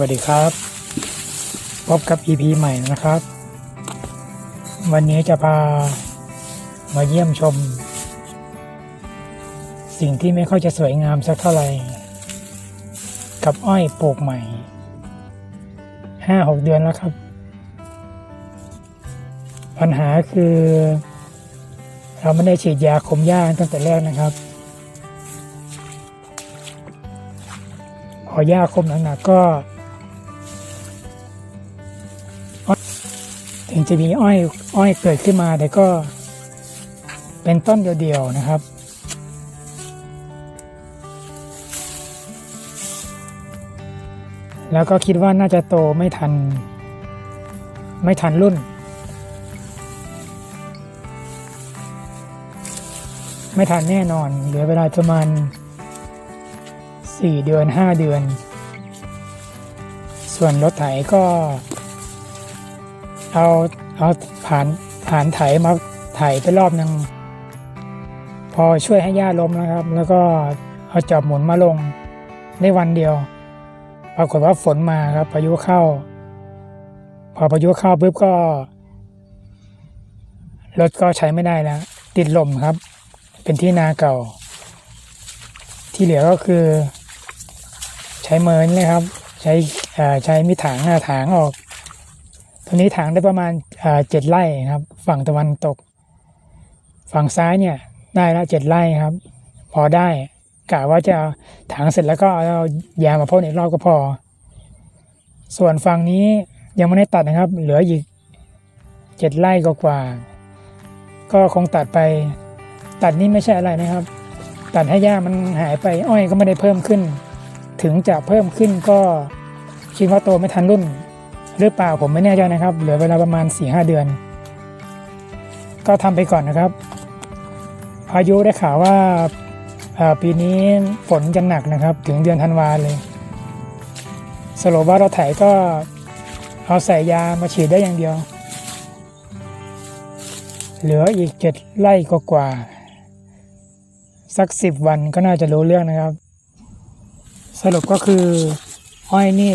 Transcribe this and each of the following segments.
วัสดีครับ พบกับ EP ใหม่นะครับ วันนี้จะพามาเยี่ยมชม สิ่งที่ไม่ค่อยจะสวยงามสักเท่าไหร่ กับอ้อยปลูกใหม่ห้าหกเดือนแล้วครับ ปัญหาคือ เราไม่ได้ฉีดยาคุมหญ้าตั้งแต่แรกนะครับพอหญ้าคมหนักๆก็ ถึงจะมีอ้อยอ้อยเกิดขึ้นมาแต่ก็เป็นต้นเดียวๆนะครับ แล้วก็คิดว่าน่าจะโตไม่ทัน ไม่ทันรุ่น ไม่ทันแน่นอน เหลือเวลาประมาณ 4 เดือน 5 เดือน ส่วนรถไถก็ เอาเอาผ่านผ่านไถมาไถไปรอบหนึ่งพอช่วยให้หญ้าล้มนะครับ แล้วก็เอาจอบหมุนมาลงได้วันเดียว ปรากฏว่าฝนมาครับพายุเข้า พอพายุเข้าปุ๊บก็รถก็ใช้ไม่ได้แล้ว ติดลมครับ เป็นที่นาเก่า ที่เหลือก็คือ ใช้เมินเลยครับ ใช้ใช้มีถางหน้าถางออก ตัวนี้ถางได้ประมาณเจ็ดไร่ครับ ฝั่งตะวันตก ฝั่งซ้ายเนี่ยได้ละเจ็ดไร่ครับ พอได้กะว่าจะถางเสร็จแล้วก็เอายามาพ่นอีกรอบก็พอ ส่วนฝั่งนี้ยังไม่ได้ตัดนะครับ เหลืออีกเจ็ดไร่กว่า ก็คงตัดไป ตัดนี่ไม่ใช่อะไรนะครับ ตัดให้หญ้ามันหายไปอ้อยก็ไม่ได้เพิ่มขึ้น ถึงจะเพิ่มขึ้นก็คิดว่าโตไม่ทันรุ่น หรือเปล่าผมไม่แน่ใจนะครับ เหลือเวลาประมาณ4ีหเดือน ก็ทำไปก่อนนะครับ พายุได้ข่าวว่าปีนี้ฝนจะหนักนะครับ ถึงเดือนธันวาเลย สรุปว่าเราไถก็เอาใส่ยามาฉีดได้อย่างเดียว เหลืออีกเจ็ดไร่กว่าๆสักสิบวันก็น่าจะรู้เรื่องนะครับ สรุปก็คืออ้อยนี่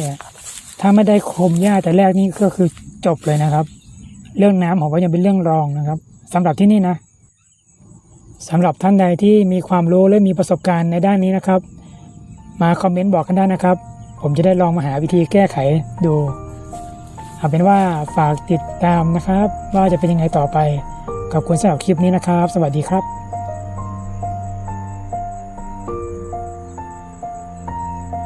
ถ้าไม่ได้คมหญ้าแต่แรกนี่ก็คือจบเลยนะครับ เรื่องน้ำผมว่ายังเป็นเรื่องรองนะครับสำหรับที่นี่นะสำหรับท่านใดที่มีความรู้และมีประสบการณ์ในด้านนี้นะครับ มาคอมเมนต์บอกกันได้นะครับ ผมจะได้ลองมาหาวิธีแก้ไขดูเอาเป็นว่าฝากติดตามนะครับ ว่าจะเป็นยังไงต่อไปขอบคุณสำหรับคลิปนี้นะครับ สวัสดีครับ